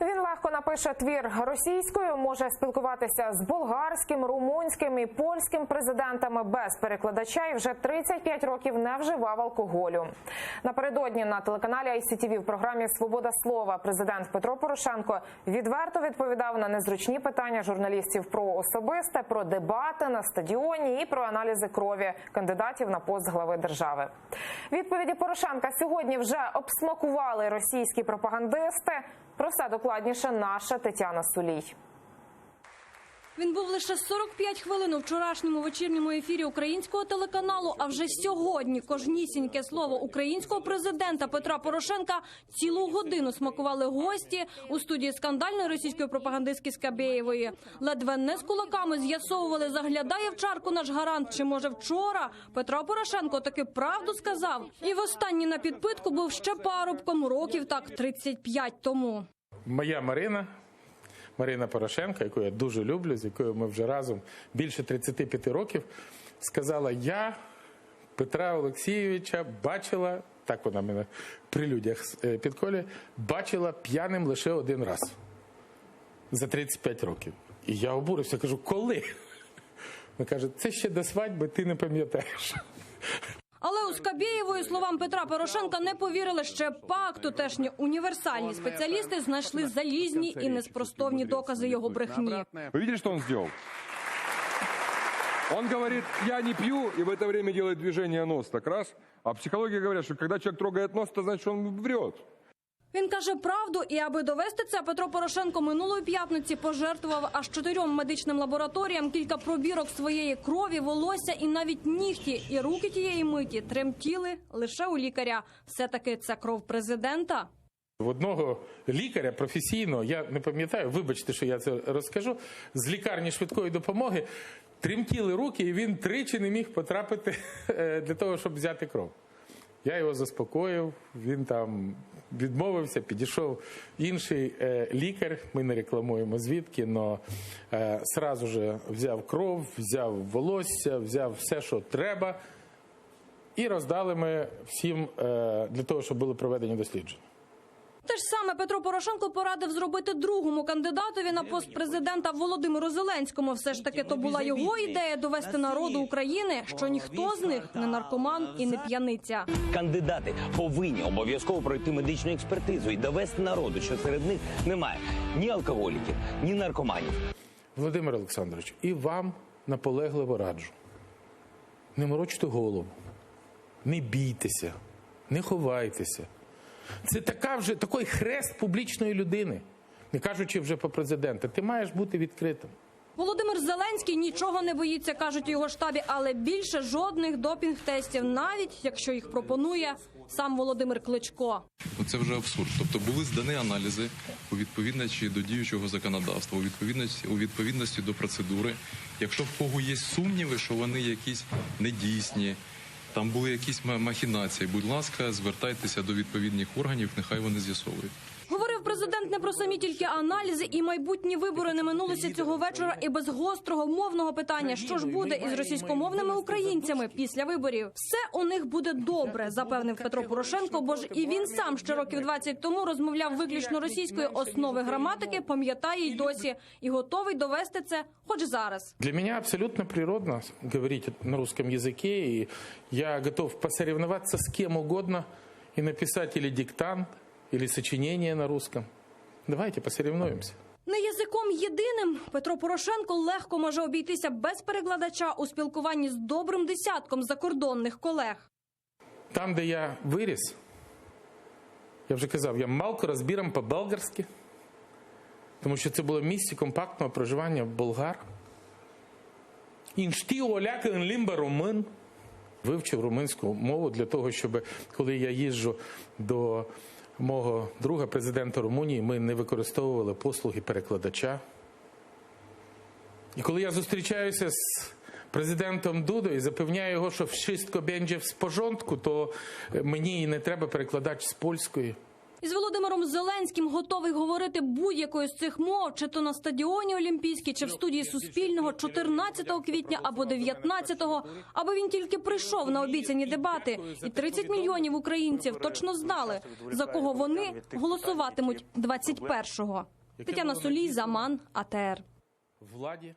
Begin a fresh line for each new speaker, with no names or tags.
Він легко напише твір російською, може спілкуватися з болгарським, румунським і польським президентами без перекладача і вже 35 років не вживав алкоголю. Напередодні на телеканалі ICTV в програмі Свобода слова президент Петро Порошенко відверто відповідав на незручні питання журналістів про особисте, про дебати на стадіоні і про аналізи крові кандидатів на пост глави держави. Відповіді Порошенка сьогодні вже обсмакували російські пропагандисти. Про все докладніше наша Тетяна Сулій.
Він був лише 45 хвилин у вчорашньому вечірньому ефірі українського телеканалу. А вже сьогодні кожнісіньке слово українського президента Петра Порошенка цілу годину смакували гості у студії скандальної російської пропагандистки Скабєєвої. Ледве не з кулаками з'ясовували, заглядає в чарку наш гарант. Чи може вчора Петро Порошенко таки правду сказав? І востаннє на підпитку був ще парубком років так 35 тому.
Моя Марина, Марина Порошенко, яку я дуже люблю, з якою ми вже разом більше 35 років, сказала: Я Петра Олексійовича бачила, так вона мене при людях е, підколює, бачила п'яним лише один раз за 35 років. І я обурився, кажу, коли? Вона каже, це ще до свадьби, ти не пам'ятаєш.
У Скабєєвої словам Петра Порошенка не повірили ще пак. Тутешні універсальні спеціалісти знайшли залізні і неспростовні докази його брехні.
Ви видели, що он зробив? Он говорит, я не пью, и в это время делает движение нос. Так раз. А психологи говорят, что когда человек трогает нос, то значит, он врет.
Він каже правду, і аби довести це, Петро Порошенко минулої п'ятниці пожертвував аж чотирьом медичним лабораторіям кілька пробірок своєї крові, волосся і навіть нігті. І руки тієї миті тремтіли лише у лікаря. Все таки це кров президента.
В одного лікаря професійного, я не пам'ятаю, вибачте, що я це розкажу, з лікарні швидкої допомоги тремтіли руки, і він тричі не міг потрапити е, для того, щоб взяти кров. Я його заспокоїв, він там відмовився, підійшов інший е, лікар. Ми не рекламуємо звідки, але сразу же взяв кров, взяв волосся, взяв все, що треба, і роздали ми всім е, для того, щоб були проведені дослідження.
Те ж саме Петро Порошенко порадив зробити другому кандидатові на пост президента Володимиру Зеленському. Все ж таки, то була його ідея довести народу України, що ніхто з них не наркоман і не п'яниця.
Кандидати повинні обов'язково пройти медичну експертизу і довести народу, що серед них немає ні алкоголіків, ні наркоманів.
Володимир Олександрович, і вам наполегливо раджу. Не морочте голову, не бійтеся, не ховайтеся. Це така вже такий хрест публічної людини, не кажучи вже про президента. Ти маєш бути відкритим.
Володимир Зеленський нічого не боїться, кажуть у його штабі, але більше жодних допінг-тестів, навіть якщо їх пропонує сам Володимир Кличко.
Ну, Це вже абсурд. Тобто були здані аналізи у відповідності до діючого законодавства, у відповідності у відповідності до процедури. Якщо в кого є сумніви, що вони якісь недійсні, там були якісь махінації. Будь ласка, звертайтеся до відповідних органів, нехай вони з'ясовують.
Президент не про самі тільки аналізи і майбутні вибори не минулися цього вечора і без гострого мовного питання, що ж буде із російськомовними українцями після виборів. Все у них буде добре, запевнив Петро Порошенко. Бо ж і він сам ще років 20 тому розмовляв виключно російською основи граматики, пам'ятає й досі, і готовий довести це, хоч зараз.
Для меня абсолютно природно говорить на русском языке, и я готов посоревноваться с кем угодно и написать или диктант, или сочинение на русском. Давайте посоревнуемся.
Не язиком єдиним Петро Порошенко легко може обійтися без перекладача у спілкуванні з добрим десятком закордонних колег.
Там, де я виріс, я вже казав, я малко розбіром по-болгарськи, тому що це було місце компактного проживання в болгар. Іншті олякен лімба румин. Вивчив румунську мову для того, щоб коли я їжджу до мого друга, президента Румунії, ми не використовували послуги перекладача. І коли я зустрічаюся з президентом Дудо і запевняю його, що вшистко będzie в спожонтку, то мені і не треба перекладач з польської.
Із Володимиром Зеленським готовий говорити будь-якою з цих мов, чи то на стадіоні Олімпійській, чи в студії Суспільного 14 квітня або 19-го, аби він тільки прийшов на обіцяні дебати, і 30 мільйонів українців точно знали, за кого вони голосуватимуть 21-го. Тетяна Солій, Заман, АТР.
владі